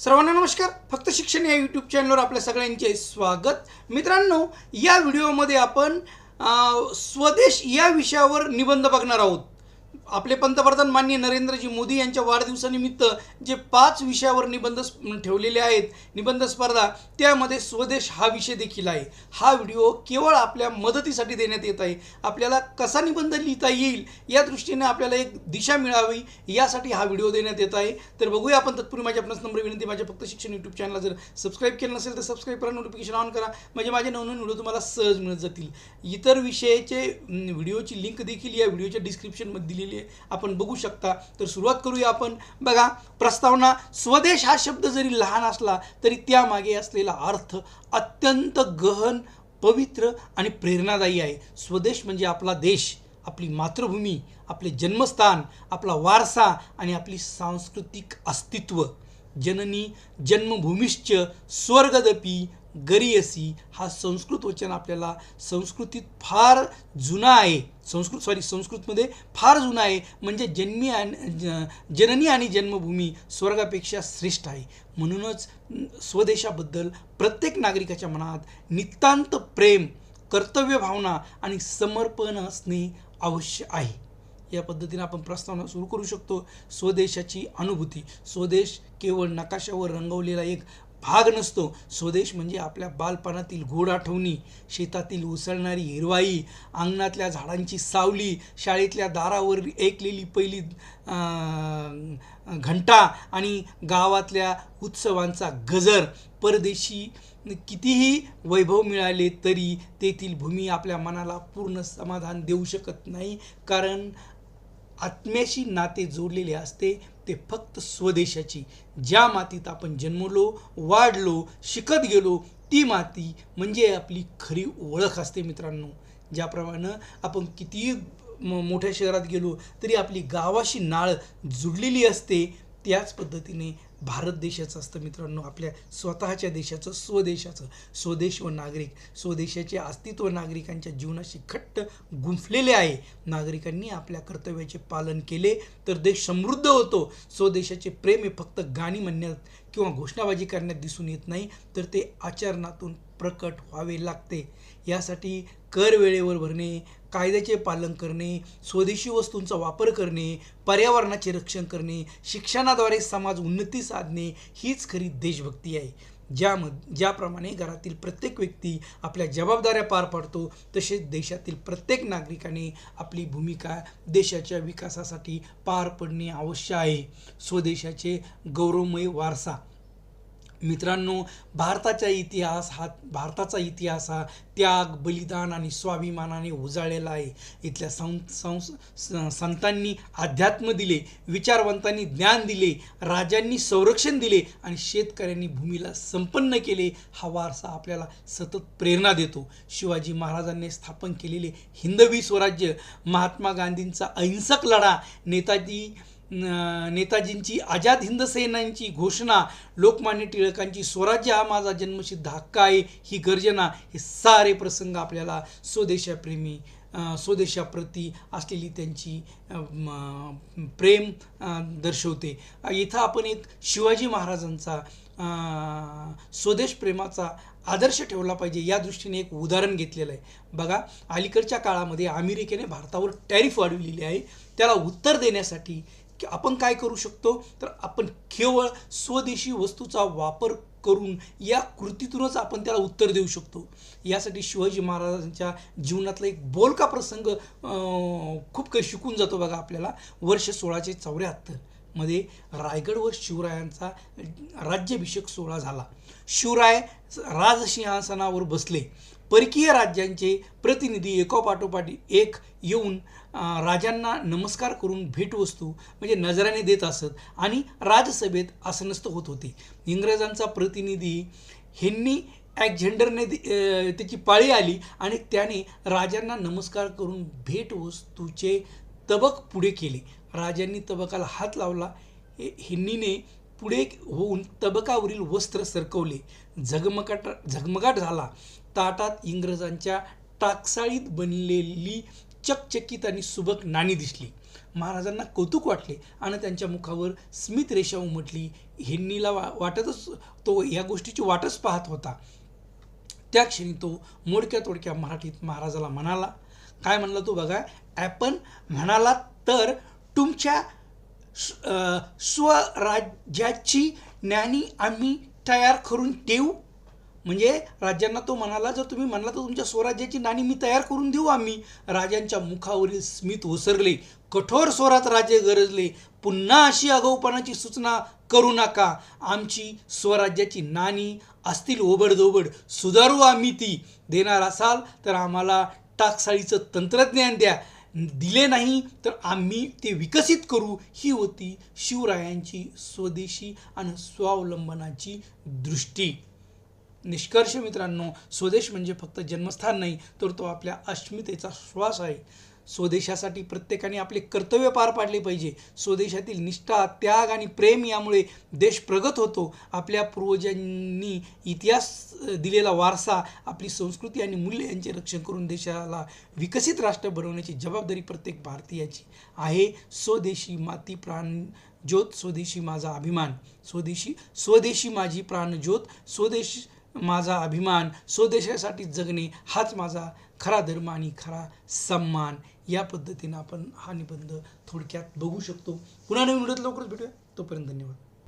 सर्वांना नमस्कार. फक्त शिक्षण या यूट्यूब चॅनलवर आपल्या सगळ्यांचे स्वागत. मित्रांनो या व्हिडिओमध्ये आपण स्वदेश या विषयावर निबंध बघणार आहोत. आपले पंतप्रधान माननीय नरेंद्रजी मोदी यांच्या वाढदिवसानिमित्त जे पाच विषयावर निबंध स्प- ठेवलेले आहेत निबंध स्पर्धा त्यामध्ये स्वदेश हा विषय देखील आहे. हा व्हिडिओ केवळ आपल्या मदतीसाठी देण्यात येत आहे. आपल्याला कसा निबंध लिहिता येईल या दृष्टीने आपल्याला एक दिशा मिळावी यासाठी हा व्हिडिओ देण्यात येत आहे. तर बघूया आपण तत्पूर्वी माझ्या आपणास नंबर विनंती माझ्या फक्त शिक्षण यूट्यूब चॅनलला जर सबस्क्राईब केलं नसेल तर सबस्क्राईब करा नोटिफिकेशन ऑन करा. म्हणजे माझे नवनवीन व्हिडिओ तुम्हाला सहज मिळत जातील. इतर विषयाचे व्हिडिओची लिंक देखील या व्हिडिओच्या डिस्क्रिप्शनमध्ये दिलेली आहे. आपण बघू शकता. तर सुरुवात करूया आपण. बघा प्रस्तावना स्वदेश हा शब्द जरी लहान असला तरी त्यामागे असलेला अर्थ अत्यंत गहन पवित्र आणि प्रेरणादायी आहे. स्वदेश म्हणजे आपला देश आपली मातृभूमी आपले जन्मस्थान आपला वारसा आणि आपली सांस्कृतिक अस्तित्व. जननी जन्मभूमिश्च स्वर्गदपी गरियसी हा संस्कृत वचन आपल्याला संस्कृतीत फार जुना आहे. संस्कृत सॉरी संस्कृतमध्ये फार जुना आहे. म्हणजे जन्मी आणि जननी आणि जन्मभूमी स्वर्गापेक्षा श्रेष्ठ आहे. म्हणूनच स्वदेशाबद्दल प्रत्येक नागरिकाच्या मनात नितांत प्रेम कर्तव्य भावना आणि समर्पण असणे आवश्यक आहे. या पद्धतीने आपण प्रस्तावना सुरू करू शकतो. स्वदेशाची अनुभूती. स्वदेश केवळ नकाशावर रंगवलेला एक भाग नसतो. स्वदेश म्हणजे आपल्या बालपणातील गोड आठवणी शेतातील उसळणारी हिरवाई अंगणातल्या झाडांची सावली शाळेतल्या दारावर ऐकलेली पहिली घंटा आणि गावातल्या उत्सवांचा गजर. परदेशी कितीही वैभव मिळाले तरी तेथील भूमी आपल्या मनाला पूर्ण समाधान देऊ शकत नाही. कारण आत्म्याशी नाते जोडलेले असते ते फक्त स्वदेशाची. ज्या मातीत आपण जन्मलो वाढलो शिकत गेलो ती माती म्हणजे आपली खरी ओळख असते मित्रांनो. ज्याप्रमाणे आपण कितीही मोठ्या शहरात गेलो तरी आपली गावाशी नाळ जुडलेली असते. त्याच पद्धतीने भारत देशाचं असतं मित्रांनो आपल्या स्वतःच्या देशाचं स्वदेशाचं. स्वदेश व नागरिक स्वदेशाचे अस्तित्व नागरिकांच्या जीवनाशी घट्ट गुंफलेले आहे. नागरिकांनी आपल्या कर्तव्याचे पालन केले तर देश समृद्ध होतो. स्वदेशाचे प्रेम हे फक्त गाणी म्हणण्यात किंवा घोषणाबाजी करण्यात दिसून येत नाही तर ते आचरणातून प्रकट व्हावे लागते. यासाठी कर वेळेवर भरणे कायद्याचे पालन करणे स्वदेशी वस्तूंचा वापर करणे पर्यावरणाचे रक्षण करणे शिक्षणाद्वारे समाज उन्नती साधणे हीच खरी देशभक्ती आहे. ज्याम ज्याप्रमाणे घरातील प्रत्येक व्यक्ती आपल्या जबाबदाऱ्या पार पाडतो तसेच देशातील प्रत्येक नागरिकाने आपली भूमिका देशाच्या विकासासाठी पार पडणे आवश्यक आहे. स्वदेशाचे गौरवमय वारसा मित्रांनो भारताचा इतिहास हा भारताचा इतिहास हा त्याग बलिदान आणि स्वाभिमानाने उजाळलेला आहे. इथल्या सं संस संतांनी अध्यात्म दिले विचारवंतांनी ज्ञान दिले राजांनी संरक्षण दिले आणि शेतकऱ्यांनी भूमीला संपन्न केले हा वारसा आपल्याला सतत प्रेरणा देतो. शिवाजी महाराजांनी स्थापन केलेले हिंदवी स्वराज्य महात्मा गांधींचा अहिंसक लढा नेताजी नेताजींची आझाद हिंद सेनांची घोषणा लोकमान्य टिळकांची स्वराज्य हा माझा जन्मसिद्ध हक्क आहे ही गर्जना हे सारे प्रसंग आपल्याला स्वदेशाप्रेमी स्वदेशाप्रती असलेली त्यांची प्रेम दर्शवते. इथं आपण एक शिवाजी महाराजांचा स्वदेश प्रेमाचा आदर्श ठेवला पाहिजे या दृष्टीने एक उदाहरण घेतलेलं आहे. बघा अलीकडच्या काळामध्ये अमेरिकेने भारतावर टॅरिफ वाढवलेली आहे. त्याला उत्तर देण्यासाठी की आपण काय करू शकतो? तर आपण केवळ स्वदेशी वस्तूचा वापर करून या कृतीतूनच आपण त्याला उत्तर देऊ शकतो. यासाठी शिवाजी महाराजांच्या जीवनातला एक बोलका प्रसंग खूप काही शिकून जातो बघा आपल्याला. वर्ष सोळाशे चौऱ्याहत्तरमध्ये रायगडवर शिवरायांचा राज्याभिषेक सोहळा झाला. शिवराय राजसिंहासनावर बसले. परकीय राज्यांचे प्रतिनिधी एकोपाठोपाठ एक येऊन राजांना नमस्कार करून भेटवस्तू म्हणजे नजराने देत असत आणि राजसभेत आसनस्थ होत होते. इंग्रजांचा प्रतिनिधी ह्यांनी ॲक्झेंडरने त्याची पाळी आली आणि त्याने राजांना नमस्कार करून भेटवस्तूचे तबक पुढे केले. राजांनी तबकाला हात लावला. हे- पुढे होऊन तबकावरील वस्त्र सरकवले. झगमगाट झगमगाट झाला. ताटात इंग्रजांच्या टाकसाळीत बनलेली चकचकीत आणि सुबक नाणी दिसली. महाराजांना कौतुक वाटले आणि त्यांच्या मुखावर स्मित रेषा उमटली. हेन्नीला वा वाटतच तो या गोष्टीची वाटच पाहत होता. त्या क्षणी तो मोडक्या तोडक्या मराठीत महाराजाला म्हणाला काय म्हणला तो बघा? आपण म्हणाला तर तुमच्या स्वराज्याची ज्ञानी आम्ही तयार करून देऊ. म्हणजे राजांना तो म्हणाला जर तुम्ही म्हणला तर तुमच्या स्वराज्याची नाणी मी तयार करून देऊ आम्ही. राजांच्या मुखावरील स्मित ओसरले कठोर स्वरात राजे गरजले. पुन्हा अशी आगाऊपणाची सूचना करू नका. आमची स्वराज्याची नाणी असतील ओबडधोबड सुधारू आम्ही ती. देणार असाल तर आम्हाला टाकसाळीचं तंत्रज्ञान द्या. दिले नाही तर आम्ही ते विकसित करू. ही होती शिवरायांची स्वदेशी आणि स्वावलंबनाची दृष्टी. निष्कर्ष मित्रांनो स्वदेश म्हणजे फक्त जन्मस्थान नाही तर तो आपल्या अस्मितेचा श्वास आहे. स्वदेशासाठी प्रत्येकाने आपले कर्तव्य पार पाडले पाहिजे. स्वदेशातील निष्ठा त्याग आणि प्रेम यामुळे देश प्रगत होतो. आपल्या पूर्वजांनी इतिहास दिलेला वारसा आपली संस्कृती आणि मूल्य यांचे रक्षण करून देशाला विकसित राष्ट्र बनवण्याची जबाबदारी प्रत्येक भारतीयाची आहे. स्वदेशी माती प्राण ज्योत स्वदेशी माझा अभिमान. स्वदेशी स्वदेशी माझी प्राण ज्योत स्वदेश माझा अभिमान स्वदेशासाठी जगणे हाच माझा खरा धर्म आणि खरा सन्मान. या पद्धतीनं आपण हा निबंध थोडक्यात बघू शकतो. पुन्हा नवीन व्हिडिओत लवकरच भेटूया. तोपर्यंत धन्यवाद.